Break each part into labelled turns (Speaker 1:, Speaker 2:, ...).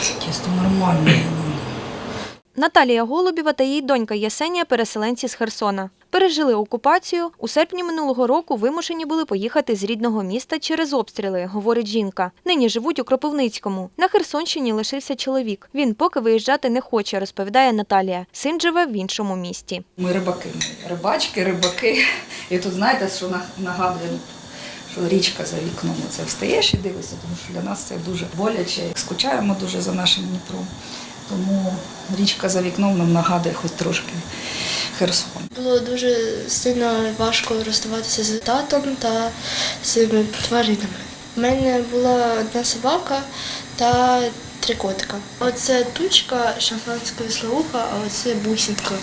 Speaker 1: Тісто нормальне.
Speaker 2: Наталія Голубєва та її донька Єсенія – переселенці з Херсона. Пережили окупацію. У серпні минулого року вимушені були поїхати з рідного міста через обстріли, говорить жінка. Нині живуть у Кропивницькому. На Херсонщині лишився чоловік. Він поки виїжджати не хоче, розповідає Наталія. Син живе в іншому місті.
Speaker 1: Ми рибаки, рибачки, рибаки. І тут знаєте, що нагадує, річка за вікном. Це встаєш і дивишся, тому що для нас це дуже боляче. Скучаємо дуже за нашим Дніпром. Тому річка за вікном нам нагадує хоч трошки Херсон.
Speaker 3: Було дуже сильно важко розставатися з татом та своїми тваринами. У мене була одна собака та три котика. Оце тучка, шампанська слауха, а оце бусинка.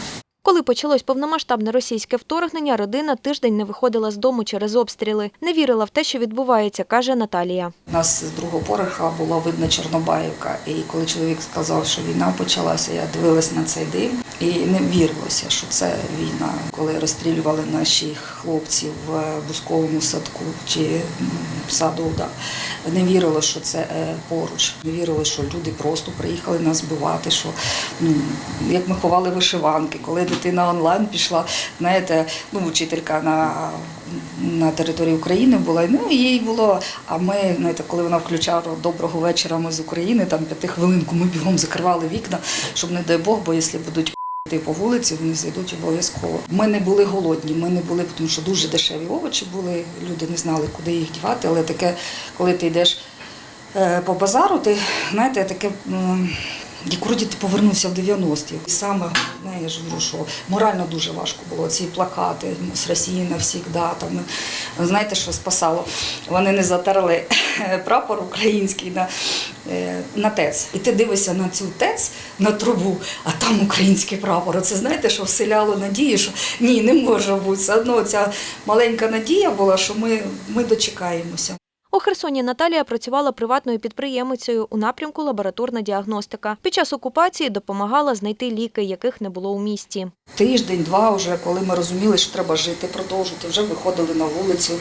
Speaker 2: Коли почалось повномасштабне російське вторгнення, родина тиждень не виходила з дому через обстріли. Не вірила в те, що відбувається, каже Наталія.
Speaker 1: У нас з другого поверха було видно Чорнобаївка. І коли чоловік сказав, що війна почалася, я дивилась на цей дим і не вірилося, що це війна. Коли розстрілювали наших хлопців в бусковому садку чи саду, да, не вірило, що це е, поруч. Не вірило, що люди просто приїхали нас вбивати. Що ну як ми ховали вишиванки, коли дитина онлайн пішла, знаєте, ну вчителька на на території України була. Ну їй було. А ми, знаєте, коли вона включала доброго вечора, ми з України, там п'ятихвилинку ми бігом закривали вікна, щоб не дай Бог, бо якщо будуть йти по вулиці, вони зайдуть обов'язково. Ми не були голодні, ми не були, тому що дуже дешеві овочі були. Люди не знали, куди їх дівати. Але таке, коли ти йдеш е, по базару, ти знаєте, таке. М, ти повернувся в 90-ті. І саме головне, я ж говорю, що морально дуже важко було. Ці плакати з Росії навсігда. Там, знаєте, що спасало? Вони не затерли прапор український на, е, на ТЕЦ. І ти дивишся на цю ТЕЦ, на трубу, а там український прапор. Це знаєте, що вселяло надію, що ні, не може бути. Все одно ця маленька надія була, що ми, ми дочекаємося.
Speaker 2: У Херсоні Наталія працювала приватною підприємицею у напрямку лабораторна діагностика. Під час окупації допомагала знайти ліки, яких не було у місті.
Speaker 1: Тиждень-два вже, коли ми розуміли, що треба жити, продовжити, вже виходили на вулицю,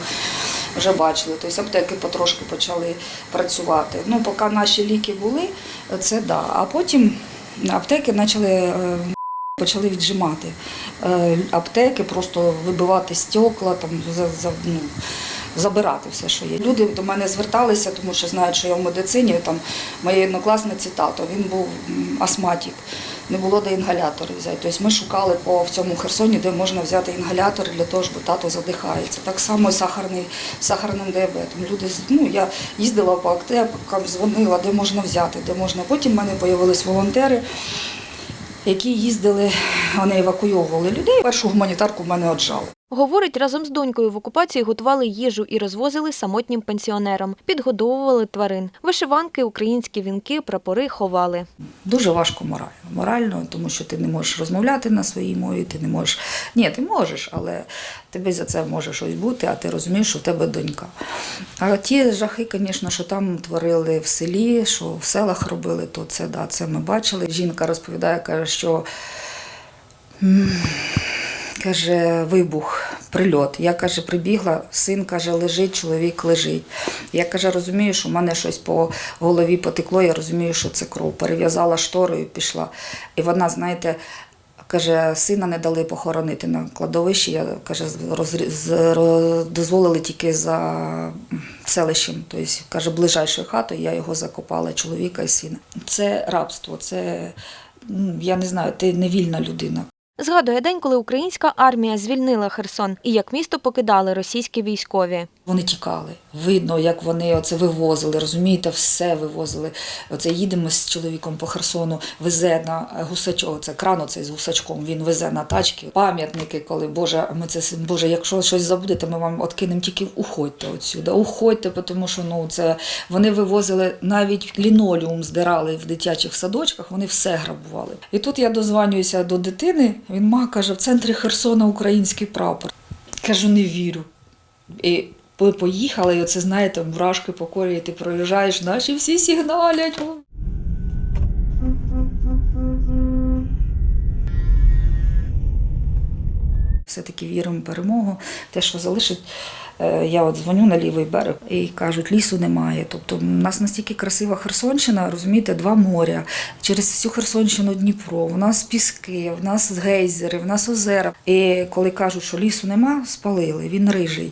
Speaker 1: вже бачили. Тобто аптеки потрошки почали працювати. Ну, поки наші ліки були, це да. А потім аптеки почали. е, Почали віджимати Е, аптеки, просто вибивати стекла, там, за, за, ну, забирати все, що є. Люди до мене зверталися, тому що знають, що я в медицині. Там моєї однокласниці тато, він був астматик, не було де інгалятори взяти. Тобто ми шукали по всьому Херсоні, де можна взяти інгалятори для того, щоб тато задихається. Так само сахарний, сахарним діабетом. Люди, ну, я їздила по аптекам, дзвонила, де можна взяти, де можна. Потім в мене з'явились волонтери які їздили, вони евакуйовували людей. Першу гуманітарку в мене отжали.
Speaker 2: Говорить, разом з донькою в окупації готували їжу і розвозили самотнім пенсіонерам, підгодовували тварин. Вишиванки, українські вінки, прапори ховали.
Speaker 1: Дуже важко морально. Морально, тому що ти не можеш розмовляти на своїй мові, ти не можеш. Ні, ти можеш, але тобі за це може щось бути, а ти розумієш, що в тебе донька. А ті жахи, звісно, що там творили в селі, що в селах робили, то це да, це ми бачили. Жінка розповідає, каже, що. Каже, вибух, прильот. Я каже, прибігла, син каже, лежить, чоловік лежить. Я каже, розумію, що в мене щось по голові потекло, я розумію, що це кров. Перев'язала штору і пішла. І вона, знаєте, каже, сина не дали похоронити на кладовищі. Я каже, розрі- з- дозволили тільки за селищем. Тобто, каже, ближайшою хатою я його закопала, чоловіка і сина. Це рабство, це ну, я не знаю, ти не вільна людина.
Speaker 2: Згадує день, коли українська армія звільнила Херсон і як місто покидали російські військові.
Speaker 1: Вони тікали. Видно, як вони оце вивозили, розумієте, все вивозили. Оце їдемо з чоловіком по Херсону, везе на гусачок, це кран оцей з гусачком, він везе на тачки. Пам'ятники, коли Боже, ми це Боже, якщо щось забудете, ми вам откинемо тільки уходьте отсюди. Уходьте, тому що ну це вони вивозили навіть лінолеум здирали в дитячих садочках, вони все грабували. І тут я дозванююся до дитини. Він ма каже, в центрі Херсона український прапор. Кажу, не вірю. І ми поїхали, і оце, знаєте, мурашки по корі, ти проїжджаєш, наші всі сигналять. Все-таки віримо в перемогу. Те, що залишить Е, Я от дзвоню на лівий берег і кажуть, лісу немає. Тобто, у нас настільки красива Херсонщина, розумієте, два моря. Через всю Херсонщину Дніпро, у нас піски, в нас гейзери, в нас озера. І коли кажуть, що лісу нема, спалили, він рижий.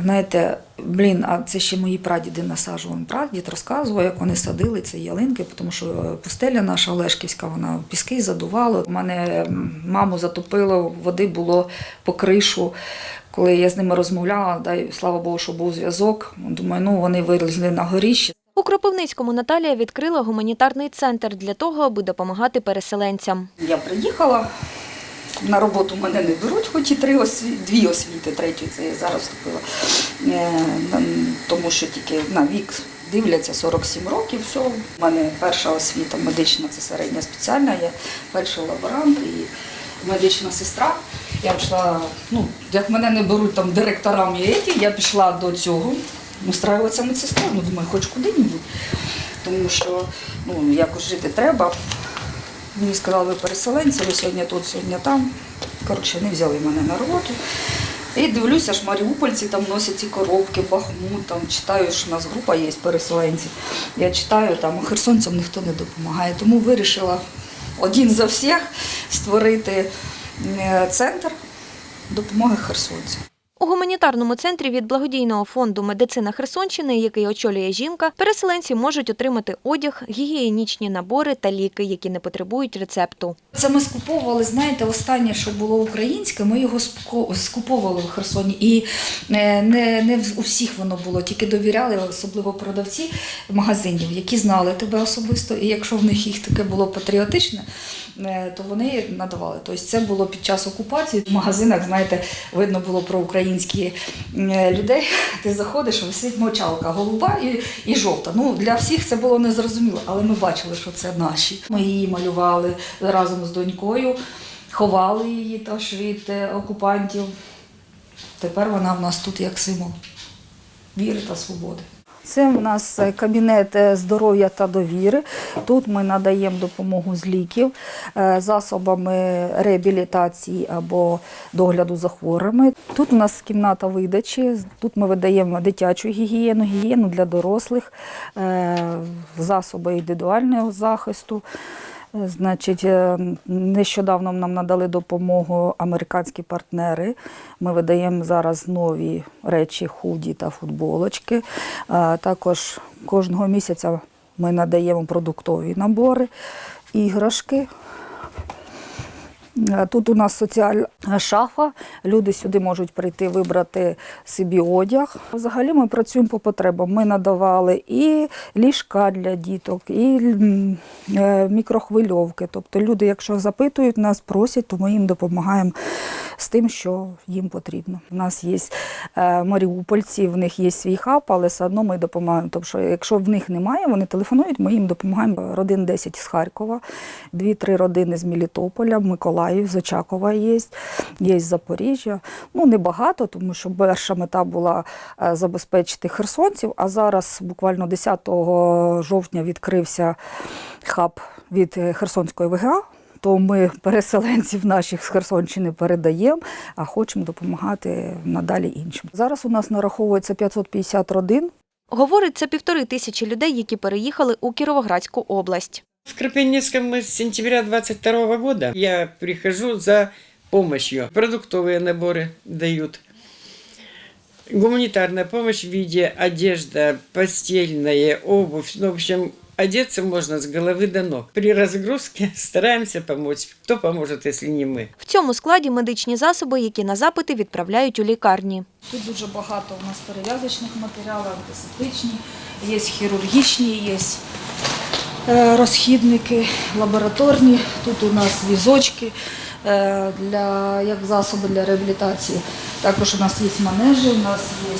Speaker 1: Знаєте, блін, а це ще мої прадіди насаджували. Прадід розказував, як вони садили ці ялинки, тому що е, пустеля наша Олешківська, вона піски задувала. У мене маму затопило, води було по кришу. Коли я з ними розмовляла, дай слава Богу, що був зв'язок. Думаю, ну вони вилізли на горіще.
Speaker 2: У Кропивницькому Наталія відкрила гуманітарний центр для того, аби допомагати переселенцям.
Speaker 1: Я приїхала. На роботу мене не беруть, хоч і три осві... дві освіти, третю це я зараз вступила. Е, тому що тільки на вік дивляться 47 років. Все. У мене перша освіта медична, це середня спеціальна, я перший лаборант і медична сестра. Я пішла, ну, як мене не беруть там директорам і я пішла до цього, устраюватися медсестрою, ну, думаю, хоч куди-небудь. Тому що ну, якось жити треба. Мені сказали, ви переселенці, ви сьогодні тут, сьогодні там. Коротше, не взяли мене на роботу. І дивлюся, ж маріупольці там носять ці коробки, бахмут, там читаю, що у нас група є переселенців. Я читаю, там херсонцям ніхто не допомагає. Тому вирішила один за всіх створити е, центр допомоги херсонцям.
Speaker 2: У гуманітарному центрі від благодійного фонду Медицина Херсонщини, який очолює жінка, переселенці можуть отримати одяг, гігієнічні набори та ліки, які не потребують рецепту.
Speaker 1: Це ми скуповували, знаєте, останнє, що було українське, ми його скуповували в Херсоні. І е, не, не у всіх воно було, тільки довіряли, особливо продавці магазинів, які знали тебе особисто. І якщо в них їх таке було патріотичне, то вони надавали. Тобто це було під час окупації. В магазинах, знаєте, видно було про українські е, людей. Ти заходиш, висить мочалка голуба і, і жовта. Ну, для всіх це було незрозуміло, але ми бачили, що це наші. Ми її малювали разом з донькою, ховали її теж від е, окупантів. Тепер вона в нас тут як символ віри та свободи. Це в нас е, кабінет е, здоров'я та довіри. Тут ми надаємо допомогу з ліків, е, засобами реабілітації або догляду за хворими. Тут у нас кімната видачі. Тут ми видаємо дитячу гігієну, гігієну для дорослих, засоби індивідуального захисту. Значить, е, нещодавно нам надали допомогу американські партнери. Ми видаємо зараз нові речі, худі та футболочки. Е, Також кожного місяця ми надаємо продуктові набори, іграшки. Е, Тут у нас соціальна шафа. Люди сюди можуть прийти вибрати собі одяг. Взагалі ми працюємо по потребам. Ми надавали і ліжка для діток, і е, мікрохвильовки. Тобто люди, якщо запитують нас, просять, то ми їм допомагаємо з тим, що їм потрібно. У нас є е, маріупольці, в них є свій хаб, але все одно ми допомагаємо. Тобто, якщо в них немає, вони телефонують, ми їм допомагаємо. Родин 10 з Харкова, 2-3 родини з Мелітополя, Миколаїв, з Очакова є, є з Запоріжжя. Ну, небагато, тому що перша мета була е, забезпечити херсонців, а зараз буквально 10 жовтня відкрився хаб від е, Херсонської ВГА. То ми переселенців наших з Херсонщини передаємо, а хочемо допомагати надалі іншим. Зараз у нас нараховується 550 родин.
Speaker 2: Говорить, це півтори тисячі людей, які переїхали у Кіровоградську область.
Speaker 4: В Кропивницком мы с сентября 22 года. Я прихожу за помощью. Продуктовые наборы дают. Гуманитарная помощь в виде одежда, постельная, обувь. Ну, в общем, одеться можно с головы до ног. При разгрузке стараемся помочь. Кто поможет, если не мы?
Speaker 2: В цьому складі медичні засоби, які на запити відправляють у лікарні.
Speaker 1: Тут дуже багато у нас перев'язочних матеріалів, антисептичні, є хірургічні, є е, розхідники, лабораторні. Тут у нас візочки е, для, як засоби для реабілітації. Також у нас є манежі, у нас є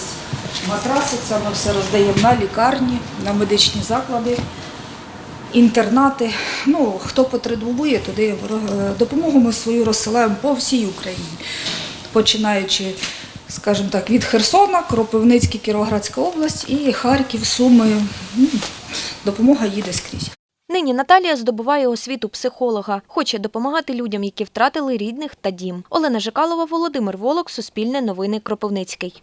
Speaker 1: матраси, це ми все роздаємо на лікарні, на медичні заклади. Інтернати, ну хто потребує, туди е, допомогу ми свою розсилаємо по всій Україні, починаючи, скажімо так, від Херсона, Кропивницький, Кіровоградська область і Харків, Суми. Допомога їде скрізь.
Speaker 2: Нині Наталія здобуває освіту психолога, хоче допомагати людям, які втратили рідних та дім. Олена Жикалова, Володимир Волок, Суспільне новини Кропивницький.